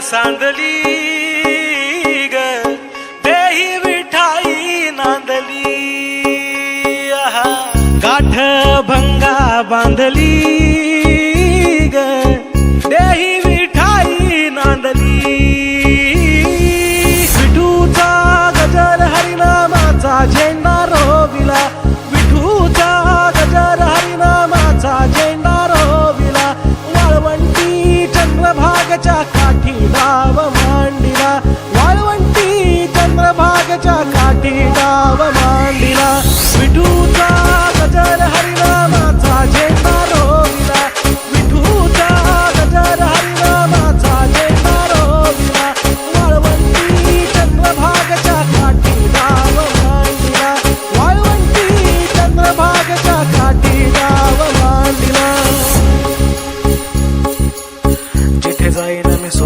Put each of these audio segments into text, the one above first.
सांदली ग. देही विठाई नांदली. आहा. गाठ भंगा बांधली ग. चंद्रभागच्या काठी डाव मांडिला वाळवंटी चंद्रभागच्या काठी डाव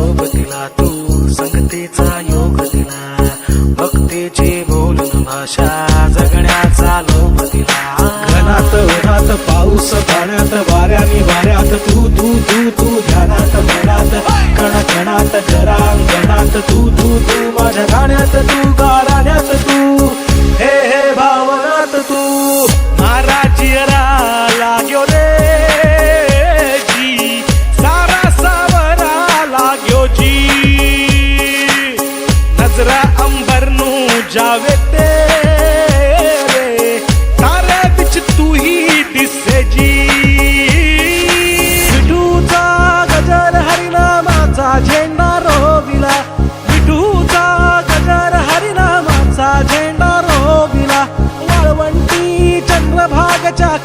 जाईन मी सोबतीला तू संगतीचा योग दिला भक्तीची बोलून भाषा जगण्याचा लोभ दिला घनात उन्हात पाऊस पाण्यात वाऱ्याने वाऱ्यात तू तू तू तू ध्यानात मनात कण कणात घरांगणात तू तू तू माझ्या गाण्यात तू गा. ਜਾਵੇ ਤੇਰੇ ਤਾਰੇ ਵਿੱਚ ਤੂੰ ਹੀ जी। ਜੀ विठूचा गजर हरिनामाचा झेंडा रोविला। विठूचा गजर हरिनामाचा झेंडा रोविला। वाळवंटी चंद्रभागच्या